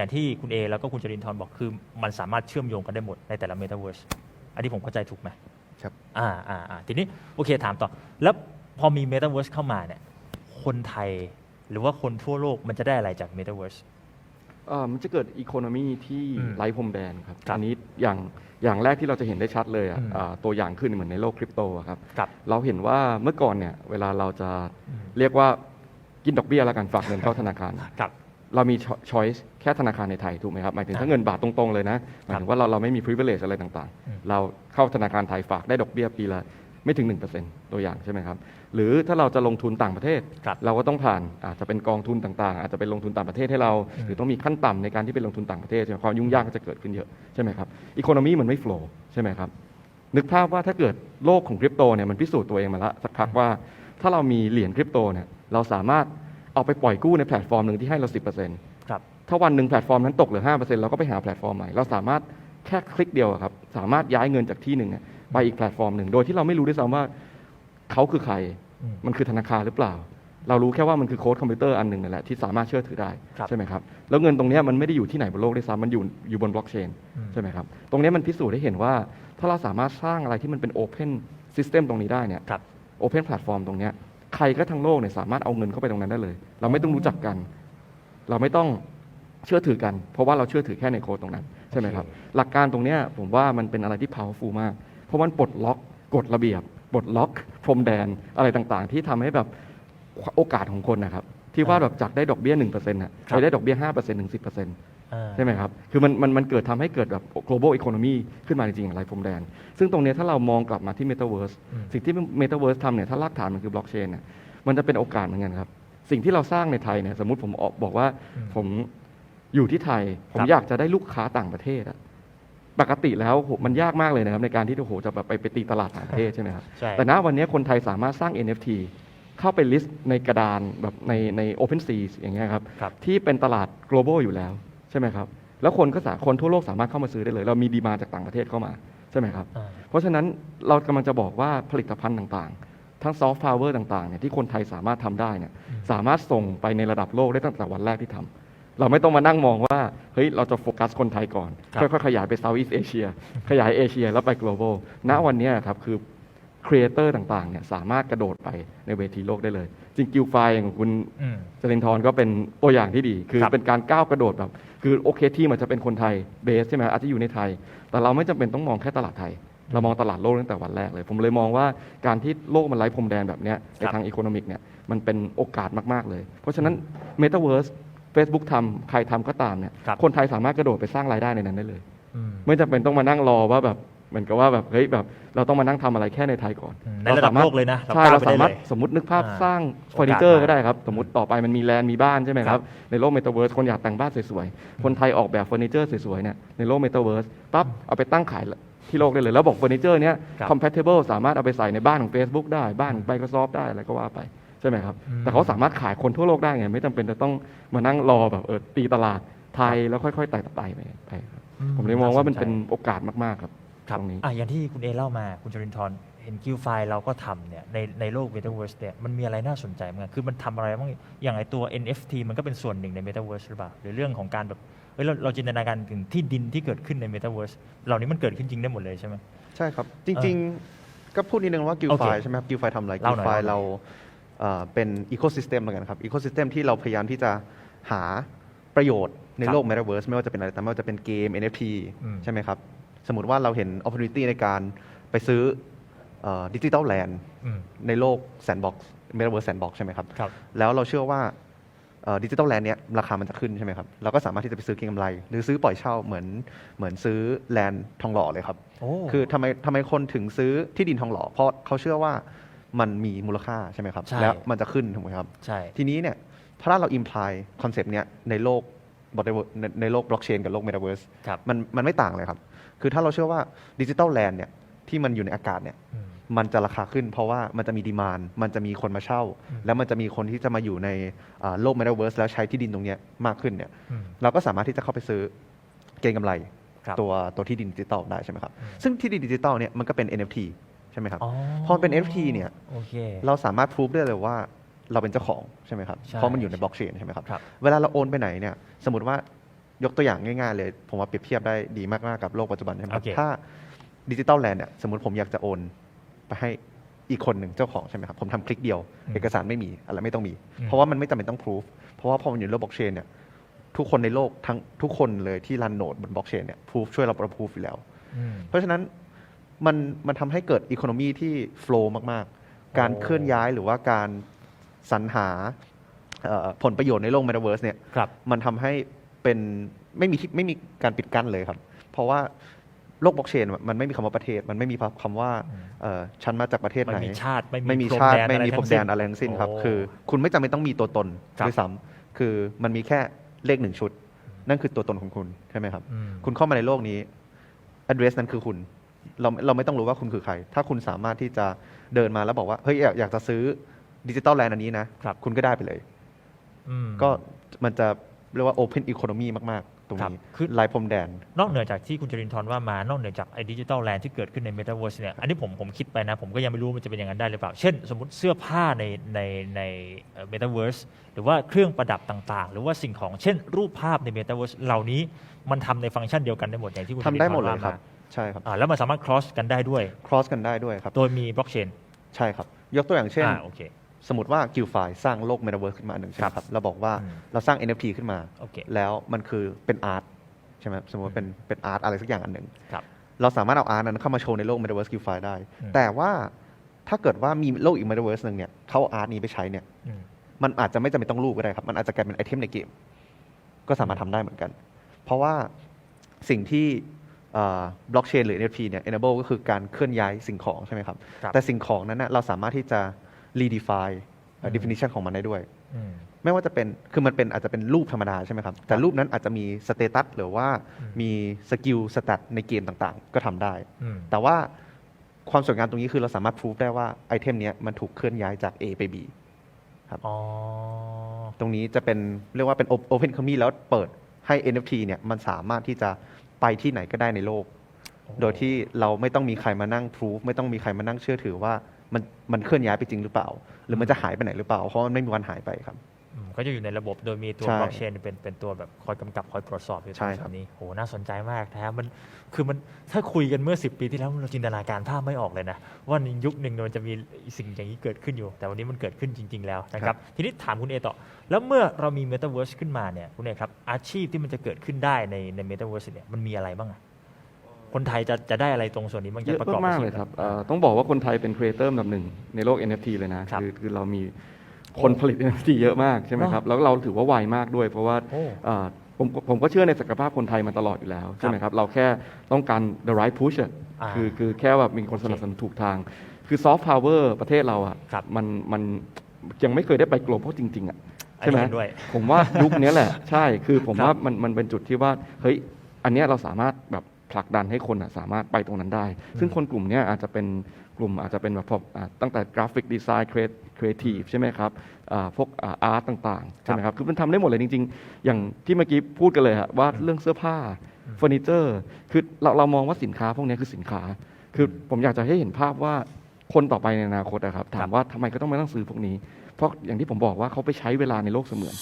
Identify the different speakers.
Speaker 1: อย่างที่คุณเอแล้วก็คุณจรินทร์บอกคือ มันสามารถเชื่อมโยงกันได้หมดในแต่ละเมตาเวิร์สอันนี้ผมเข้าใจถูกไหม
Speaker 2: ครับ
Speaker 1: อ่าอ่าอ่าทีนี้โอเคถามต่อ แล้วพอมีเมตาเวิร์สเข้ามาเนี่ยคนไทยหรือว่าคนทั่วโลกมันจะได้อะไรจากเมตาเวิร์ส
Speaker 3: เอ่อมันจะเกิดอีโคโนมีที่
Speaker 1: อืม
Speaker 3: ไร้พรมแดนครับ
Speaker 1: ครับ
Speaker 3: อันนี้อย่างอย่างแรกที่เราจะเห็นได้ชัดเลยอะ
Speaker 1: อืม
Speaker 3: อ่าตัวอย่างขึ้นเหมือนในโลกคริปโตอะครับ
Speaker 1: กับ
Speaker 3: เราเห็นว่าเมื่อก่อนเนี่ยเวลาเราจะ
Speaker 1: อืม
Speaker 3: เรียกว่ากินดอกเบี้ยแล้วกันฝากเงินเข้าธนาคาร
Speaker 1: กับ
Speaker 3: เรามีช้อยส์แค่ธนาคารในไทยถูกไหมครับหมายถึง
Speaker 1: อ่า
Speaker 3: ถ้าเงินบาทตรงๆเลยนะหมายถึงว่าเราเราไม่มี privilege อะไรต่าง
Speaker 1: อืม
Speaker 3: ๆเราเข้าธนาคารไทยฝากได้ดอกเบี้ยปีละไม่ถึง 1%ตัวอย่างใช่ไหมครับ หรือถ้าเราจะลงทุนต่างประเทศ
Speaker 1: ครับ
Speaker 3: เราก็ต้องผ่านอาจจะเป็นกองทุนต่างๆ อาจจะเป็นลงทุนต่างประเทศให้เรา
Speaker 1: อืม
Speaker 3: หรือต้องมีขั้นต่ำในการที่ไปลงทุนต่างประเทศใช่ไหมความยุ่งยากก็จะเกิดขึ้นเยอะใช่ไหมครับอีโคโนมีมันไม่ flow ใช่ไหมครับนึกภาพว่าถ้าเกิดโลกของคริปโตเนี่ยมันพิสูจน์ตัวเองมาแล้วสักพักว่า ถ้าเรามีเหรียญคริปโตเนี่ยเราสามารถ เอาไปปล่อยกู้ในแพลตฟอร์มหนึ่งที่ให้เรา 10%
Speaker 1: ครับ
Speaker 3: ถ้าวันหนึ่งแพลตฟอร์มนั้นตกเหลือ 5%เราก็ไปหาแพลตฟอร์มใหม่ เราสามารถแค่คลิกเดียวอะครับ สามารถย้ายเงินจากที่หนึ่งเนี่ยไปอีกแพลตฟอร์มหนึ่ง โดยที่เราไม่รู้ด้วยซ้ำว่าเขาคือใคร
Speaker 1: อืม
Speaker 3: มันคือธนาคารหรือเปล่า เรารู้แค่ว่ามันคือโค้ดคอมพิวเตอร์อันหนึ่งนั่นแหละที่สามารถเชื่อถือได้
Speaker 1: ครับ
Speaker 3: ใช่ไหมครับ แล้วเงินตรงเนี้ยมันไม่ได้อยู่ที่ไหนบนโลกด้วยซ้ำมันอยู่อยู่บนบล็อกเชน
Speaker 1: อืม
Speaker 3: ใช่ไหมครับ ตรงเนี้ยมันพิสูจน์ให้เห็นว่า ถ้าเราสามารถสร้างอะไรที่มันเป็นโอเพนซิสเต็มตรงนี้ได้เนี่ย
Speaker 1: ครับ
Speaker 3: โอเพนแพลตฟอร์มตรงเนี้ย ใครก็ทั้งโลกเนี่ยสามารถเอาเงินเข้าไปตรงนั้นได้เลย เราไม่ต้องรู้จักกัน เราไม่ต้องเชื่อถือกัน เพราะว่าเราเชื่อถือแค่ในโค้ดตรงนั้นใช่ไหมครับ หลักการตรงเนี้ยผมว่ามันเป็นอะไรที่ powerful มาก เพราะมันปลดล็อกกฎระเบียบปลดล็อกพรมแดนอะไรต่างๆ ที่ทำให้แบบโอกาสของคนนะครับ ที่ว่าแบบจากได้ดอกเบี้ย1%น่ะ
Speaker 1: ครับ
Speaker 3: ไปได้ดอกเบี้ย5%ถึง10%
Speaker 1: อ่า
Speaker 3: ใช่ไหมครับ คือมันมันมันเกิดทำให้เกิดแบบ global economy ขึ้นมาจริงๆอะไรพรมแดน ซึ่งตรงเนี้ยถ้าเรามองกลับมาที่ metaverse
Speaker 1: อืม
Speaker 3: สิ่งที่ metaverse ทำเนี่ยถ้ารากฐานมันคือ blockchain เนี่ยมันจะเป็นโอกาสเหมือนกันครับ สิ่งที่เราสร้างในไทยเนี่ยสมมุติผมออกบอกว่า
Speaker 1: อืม
Speaker 3: ผมอยู่ที่ไทย ผม
Speaker 1: ครับ
Speaker 3: อยากจะได้ลูกค้าต่างประเทศอะปกติแล้วโหมันยากมากเลยนะครับในการที่โอ้โหจะแบบไปไปตีตลาดต่างประเทศใช่ไหมครับ
Speaker 1: ใช่
Speaker 3: แต่ณวันนี้คนไทยสามารถสร้าง NFT เข้าไปลิสต์ในกระดานแบบในใน Open Sea อย่างเงี้ยครับ
Speaker 1: ครับ
Speaker 3: ที่เป็นตลาด global อยู่แล้ว ใช่ไหมครับ แล้วคนก็สาคนทั่วโลกสามารถเข้ามาซื้อได้เลย เรามีดีมาจากต่างประเทศเข้ามาใช่ไหมครับ
Speaker 1: อ่า
Speaker 3: เพราะฉะนั้นเรากำลังจะบอกว่าผลิตภัณฑ์ต่างๆ ทั้งซอฟต์พาวเวอร์ต่างๆเนี่ยที่คนไทยสามารถทำได้เนี่ยสามารถส่งไปในระดับโลกได้ตั้งแต่วันแรกที่ทำเราไม่ต้องมานั่งมองว่าเฮ้ยเราจะโฟกัสคนไทยก่อน
Speaker 1: ครับ
Speaker 3: ค่อยๆขยายไปเซาท์อีสเอเชียขยายเอเชียแล้วไป global ณวันเนี้ยครับคือครีเอเตอร์ต่างๆเนี่ยสามารถกระโดดไปในเวทีโลกได้เลยจ ริงกิลไฟของคุณ
Speaker 1: อืม
Speaker 3: จรินทร์ก็เป็นตัวอย่างที่ดี คือ
Speaker 1: ครับ
Speaker 3: เป็นการก้าวกระโดดแบบ คือโอเคที่มันจะเป็นคนไทยเบสใช่ไหมอาจจะอยู่ในไทย แต่เราไม่จำเป็นต้องมองแค่ตลาดไทย เรามองตลาดโลกตั้งแต่วันแรกเลย ผมเลยมองว่าการที่โลกมันไร้พรมแดนแบบเนี้ยในทางอีโคโนมิกเนี่ยมันเป็นโอกาสมาก ๆ เลย เพราะฉะนั้น Metaverse Facebook ทำใครทำก็ตามเนี่ย
Speaker 1: ครับ
Speaker 3: คนไทยสามารถกระโดดไปสร้างรายได้ในนั้นได้เลย
Speaker 1: อืม
Speaker 3: ไม่จำเป็นต้องมานั่งรอว่าแบบ เหมือนกับว่าแบบเฮ้ยแบบเราต้องมานั่งทำอะไรแค่ในไทยก่อน
Speaker 1: อืมในระดับา
Speaker 3: สามารถ
Speaker 1: โลกเลยนะเรา
Speaker 3: ใช่
Speaker 1: ก้าว
Speaker 3: เรา
Speaker 1: ไปได้
Speaker 3: สามารถ
Speaker 1: เลย
Speaker 3: สมมตินึกภาพ
Speaker 1: อ่า
Speaker 3: สร้าง
Speaker 1: โอกาส
Speaker 3: เฟอร์นิเจอร์
Speaker 1: มา
Speaker 3: ก็ได้ครับ สมมติต่อไปมันมีแลนด์มีบ้านใช่ไหมค
Speaker 1: ครั
Speaker 3: รับบ ในโลกเมตาเวิร์สคนอยากแต่งบ้านสวยๆ คนไทยออกแบบเฟอร์นิเจอร์สวยๆเนี่ยในโลกเมตาเวิร์สปั๊บเอาไปตั้งขายที่โลกได้เลย แล้วบอกเฟอร์นิเจอร์เนี้ย
Speaker 1: ครับ
Speaker 3: compatible สามารถเอาไปใส่ในบ้านของ Facebook ได้บ้านของ Microsoft ได้อะไรก็ว่าไปใช่ไหมครับ
Speaker 1: อืม
Speaker 3: แต่เขาสามารถขายคนทั่วโลกได้ไงไม่จำเป็นจะต้องมานั่งรอแบบเออตีตลาดไทยแล้วค่อยๆไต่ไปไปไปครับ
Speaker 1: อื
Speaker 3: ผมเลยมองว่ามัน
Speaker 1: สใจ
Speaker 3: เป็นโอกาสมากๆครับ
Speaker 1: ครับ
Speaker 3: ตรงนี้
Speaker 1: อะอย่างที่คุณเอเล่ามาคุณจรินทร์เห็นกิลไฟเราก็ทำเนี่ยในในโลก Metaverse เนี่ยมันมีอะไรน่าสนใจมั้างคือมันทำอะไรบ้างอย่างไอตัว NFT มันก็เป็นส่วนหนึ่งใน Metaverse หรือเปล่าหรือเรื่องของการแบบเฮ้ยเราเราจินตนาการถึงที่ดินที่เกิดขึ้นใน Metaverse เหล่านี้มันเกิดขึ้นจริงได้หมดเลยใช่ไหม
Speaker 2: ใช่ครับ จริงๆ ก็พูดนิดนึงว่ากิล
Speaker 1: โอ
Speaker 2: ไฟ
Speaker 1: เค
Speaker 2: ใช่ไหมครับกิลไฟทำอะไร
Speaker 1: เล่า
Speaker 2: กิล
Speaker 1: หน่อย
Speaker 2: ไฟ
Speaker 1: เล่าหน่อย
Speaker 2: เราเอ่อเป็นอีโค y ิสเต็มเหมือนกันครับอีโค y ิสเต็มที่เราพยายามที่จะหาประโยชน์ใน
Speaker 1: ครับ
Speaker 2: โลก Metaverse ไม่ว่าจะเป็นอะไรแต่ไม่ว่าจะเป็นเกม NFT
Speaker 1: อืม
Speaker 2: ใช่ไหมครับ สมมติว่าเราเห็น opportunity ในการไปซื้อดิจิตอลแลนด์
Speaker 1: อืม
Speaker 2: ในโลก Sandbox Metaverse Sandbox ใช่ไหมครับ
Speaker 1: ครับ
Speaker 2: แล้วเราเชื่อว่าดิจิตอลแลนด์เนี้ยราคามันจะขึ้นใช่ไหมครับ เราก็สามารถที่จะไปซื้อเก็งกำไร หรือซื้อปล่อยเช่าเหมือนเหมือนซื้อแลนด์ทองหล่อเลยครับ
Speaker 1: โอ้
Speaker 2: คือทำไมทำไมคนถึงซื้อที่ดินทองหล่อ เพราะเขาเชื่อว่ามันมีมูลค่าใช่ไหมครับ
Speaker 1: ใช่
Speaker 2: แล้วมันจะขึ้นถูกไหมครับ
Speaker 1: ใช่
Speaker 2: ทีนี้เนี่ยถ้าเราอิมพลายคอนเซปต์เนี้ยในโลกในในโลกบล็อกเชนกับโลกเมตาเวิร์ส
Speaker 1: ครับ
Speaker 2: มันมันไม่ต่างเลยครับ คือถ้าเราเชื่อว่าดิจิตอลแลนด์เนี่ยที่มันอยู่ในอากาศเนี่ย
Speaker 1: อืม
Speaker 2: มันจะราคาขึ้นเพราะว่ามันจะมีดีมานมันจะมีคนมาเช่า
Speaker 1: อืม
Speaker 2: แล้วมันจะมีคนที่จะมาอยู่ในอ่าโลกเมตาเวิร์สแล้วใช้ที่ดินตรงเนี้ยมากขึ้นเนี่ย
Speaker 1: อืม
Speaker 2: เราก็สามารถที่จะเข้าไปซื้อเก็งกำไร
Speaker 1: ครับ
Speaker 2: ตัวตัวที่ดินดิจิตอลได้ใช่ไหมครับ
Speaker 1: อืม
Speaker 2: ซึ่งที่ดินดิจิตอลเนี่ยมันก็เป็น NFT ใช่ไหมครับ
Speaker 1: อ๋อ
Speaker 2: พอมันเป็น NFT เนี่ย
Speaker 1: โอเค
Speaker 2: เราสามารถพิสูจได้เลยว่าเราเป็นเจ้าของใช่ไหมครับ
Speaker 1: ใช่
Speaker 2: เพราะมันอยู่ในบล็อกเชนใช่ไหมครับ
Speaker 1: ครับ
Speaker 2: เวลาเราโอนไปไหนเนี่ยสมมติว่า ยกตัวอย่างง่ายๆเลย ผมว่าเปรียบเทียบได้ดีมากๆกับโลกปัจจุบันใช่ไหมครั
Speaker 1: โอบเค
Speaker 2: ถ้าดิจิตอลแลนด์เนี่ยสมมติผมอยากจะโอน ไปให้อีกคนหนึ่งเจ้าของใช่ไหมครับ ผมทำคลิกเดียว เอกสารไม่มีอะไรไม่ต้องมี เพราะว่ามันไม่จำเป็นต้องพิสูจเพราะว่าพอมันอยู่ในโลกบล็อกเชนเนี่ยทุกคนในโลกทั้งทุกคนเลยที่รันโนดบนบล็อกเชนเนี่ยพิสูจช่วยเราประพิสูจอยู่แล้ว
Speaker 1: อืม
Speaker 2: เพราะฉะนั้นมันมันทำให้เกิดอีโคโนมีที่โฟล์มากๆ การ
Speaker 1: โอ้
Speaker 2: เคลื่อนย้ายหรือว่าการสรรหาเอ่อผลประโยชน์ในโลก Metaverse เนี่ย
Speaker 1: ครับ
Speaker 2: มันทำให้ เป็นไม่มีที่ไม่มีการปิดกั้นเลยครับ เพราะว่าโลกบล็อกเชนมันไม่มีคำว่าประเทศ มันไม่มีคำว่าเอ่อฉันมาจากประเทศ
Speaker 1: ไม่
Speaker 2: ไหน
Speaker 1: มีชาติไม่
Speaker 2: ไม่มี
Speaker 1: พร
Speaker 2: ชาติ
Speaker 1: แดน
Speaker 2: ไม่มี
Speaker 1: อะ
Speaker 2: พรม
Speaker 1: ทั้ง
Speaker 2: แด
Speaker 1: สิ้
Speaker 2: นอะไรทั้งสิ้นครับ
Speaker 1: โอ้
Speaker 2: คือ คุณไม่จำเป็นต้องมีตัวตน
Speaker 1: ครับ
Speaker 2: ด้วยซ้ำคือมันมีแค่เลขหนึ่งชุด นั่นคือตัวตนของคุณใช่ไหมครับ
Speaker 1: อืม
Speaker 2: คุณเข้ามาในโลกนี้ address นั้นคือคุณ เราเราไม่ต้องรู้ว่าคุณคือใคร ถ้าคุณสามารถที่จะเดินมาแล้วบอกว่าเฮ้ยอยากอยากจะซื้อดิจิตอลแลนด์อันนี้นะ
Speaker 1: ครับ
Speaker 2: คุณก็ได้ไปเลย
Speaker 1: อืม
Speaker 2: ก็มันจะ เรียกว่า open economy มากๆ ตรง
Speaker 1: ครับ
Speaker 2: นี้
Speaker 1: คือ
Speaker 2: ลายพรมแดน
Speaker 1: นอกเหนือจากที่คุณจรินทร์ว่ามานอกเหนือจากไอ้ดิจิตอลแลนด์ที่เกิดขึ้นในเมตาเวิร์สเนี่ยอันนี้ผมผมคิดไปนะ ผมก็ยังไม่รู้มันจะเป็นอย่างนั้นได้หรือเปล่า เช่นสมมติเสื้อผ้าในในในเมตาเวิร์สหรือว่าเครื่องประดับต่างๆ หรือว่าสิ่งของเช่น รูปภาพในเมตาเวิร์สเหล่านี้มันทำในฟังก์ชันเดียวกันได้หมดอย่างที่คุณ
Speaker 2: ทำได้หมด
Speaker 1: จ
Speaker 2: เล
Speaker 1: ริ
Speaker 2: ย
Speaker 1: นท
Speaker 2: ครับ
Speaker 1: ว่ามา
Speaker 2: ใช่ครับ
Speaker 1: อ่าแล้วมันสามารถ cross กันได้ด้วย
Speaker 2: cross กันได้ด้วยครับ
Speaker 1: โดยมีบล็อกเชน
Speaker 2: ใช่ครับยกตัวอย่างเช่น
Speaker 1: อ่าโอเค
Speaker 2: สมมติว่ากิลไฟสร้างโลก metaverse ขึ้นมาอันหนึ่งใช่ไหมครับเราบอกว่า
Speaker 1: อืม
Speaker 2: เราสร้าง NFT ขึ้นมา
Speaker 1: โอเค
Speaker 2: แล้วมันคือเป็นอาร์ตใช่ไหมครับสมมติว่าเป็นเป็นอาร์ตอะไรสักอย่างอันหนึ่ง
Speaker 1: ครับ
Speaker 2: เราสามารถเอาอาร์ตนั้นเข้ามาโชว์ในโลก Metaverse Q5 ได้
Speaker 1: อืม
Speaker 2: แต่ว่าถ้าเกิดว่ามีโลกอีก Metaverse หนึ่งเนี่ยเขาเอาอาร์ตนี้ไปใช้เนี่ย
Speaker 1: อืม
Speaker 2: มันอาจจะไม่จำเป็นต้องรูปก็ได้ครับ มันอาจจะกลายเป็นไอเทมในเกม ก็สามารถทำได้เหมือนกัน เพราะว่าสิ่งที่บล็อกเชนหรือ NFT เนี่ย enable ก็คือการเคลื่อนย้ายสิ่งของใช่ไหมครับ
Speaker 1: ครับ
Speaker 2: แต่สิ่งของนั้นนะเราสามารถที่จะ redefine เอ่อ
Speaker 1: อืม
Speaker 2: definition ของมันได้ด้วย
Speaker 1: อืม
Speaker 2: ไม่ว่าจะเป็น คือมันเป็นอาจจะเป็นรูปธรรมดาใช่ไหมครับ แต่รูปนั้นอาจจะมีสเตตัสหรือว่า
Speaker 1: อืม
Speaker 2: มีสกิลสแตทในเกมต่างๆ ก็ทำได้
Speaker 1: อืม
Speaker 2: แต่ว่าความสวยงามตรงนี้คือเราสามารถพิสูจได้ว่าไอเทมเนี้ยมันถูกเคลื่อนย้ายจาก A ไป B
Speaker 1: อ๋อ
Speaker 2: ตรงนี้จะเป็นเรียกว่าเป็น Open Economy แล้วเปิดให้ NFT เนี่ยมันสามารถที่จะไปที่ไหนก็ได้ในโลก
Speaker 1: โอ้โห
Speaker 2: โดยที่เราไม่ต้องมีใครมานั่งพิสูจไม่ต้องมีใครมานั่งเชื่อถือว่า มันมันเคลื่อนย้ายไปจริงหรือเปล่า หรือมันจะหายไปไหนหรือเปล่า เพราะมันไม่มีวันหายไปครับ
Speaker 1: อืมก็จะอยู่ในระบบโดยมีตัว
Speaker 2: ใช่
Speaker 1: บล็อกเชนเป็นเป็นตัวแบบคอยกำกับคอยตรวจสอบอยู่ต
Speaker 2: ใช่
Speaker 1: รง
Speaker 2: ครับ
Speaker 1: นี้โหน่าสนใจมากแท้มันคือมันถ้าคุยกันเมื่อ 10 ปีที่แล้วเราจินตนาการภาพไม่ออกเลยนะ ว่าในยุคหนึ่งมันจะมีสิ่งอย่างนี้เกิดขึ้นอยู่ แต่วันนี้มันเกิดขึ้นจริง ๆ แล้วนะครับ ทีนี้ถามคุณเอต่อ แล้วเมื่อเรามีเมตาเวิร์สขึ้นมาเนี่ยคุณเอครับอาชีพที่มันจะเกิดขึ้นได้ในในเมตาเวิร์สเนี่ยมันมีอะไรบ้างอะ คนไทยจะจะได้อะไรตรงส่วนนี้บ้าง
Speaker 3: เย
Speaker 1: จะ
Speaker 3: อะ
Speaker 1: ประกอบ
Speaker 3: มากๆ
Speaker 1: อาชีพ
Speaker 3: เลยครับเอ่อต้องบอกว่าคนไทยเป็นครีเอเตอร์อันดับหนึ่งในโลก NFT เลยนะ
Speaker 1: ครับ
Speaker 3: คือคือเรามีคนผลิต NFT เยอะมากใช่ไหมครับ แล้วเราถือว่าไวมากด้วย เพราะว่า
Speaker 1: โอ้
Speaker 3: เอ่อผมผมก็เชื่อในศักยภาพคนไทยมาตลอดอยู่แล้วใช่ไหมครับ เราแค่ต้องการ the right push อะ
Speaker 1: อ่า
Speaker 3: คือคือแค่แบบมีคนสนับสนุนถูกทาง คือซอฟต์พาวเวอร์ประเทศเราอะ
Speaker 1: ครับ
Speaker 3: มันมันยังไม่เคยได้ไป global จริง ๆอะ
Speaker 1: อัน
Speaker 3: ใช่ไหม
Speaker 1: นี้เห็นด้วย
Speaker 3: ผมว่ายุคนี้แหละ ใช่คือผม
Speaker 1: ครับ
Speaker 3: ว่ามันมันเป็นจุดที่ว่าเฮ้ยอันเนี้ยเราสามารถแบบ ผลักดันให้คนอะสามารถไปตรงนั้นได้ ซึ่งคนกลุ่มเนี้ยอาจจะเป็นกลุ่มอาจจะเป็นแบบพวกอ่าตั้งแต่กราฟิกดีไซน์ครีเอทีฟใช่ไหมครับอ่าพวกอาร์ตต่างๆใช่ไหมครับคือมันทำได้หมดเลยจริง ๆ อย่างที่เมื่อกี้พูดกันเลยฮะว่าเรื่องเสื้อผ้าเฟอร์นิเจอร์คือเราเรามองว่าสินค้าพวกเนี้ยคือสินค้า คือผมอยากจะให้เห็นภาพว่าคนต่อไปในอนาคตนะครับ ถามว่าทำไมก็ต้องมานั่งซื้อพวกนี้ เพราะอย่างที่ผมบอกว่าเขาไปใช้เวลาในโลกเสมือน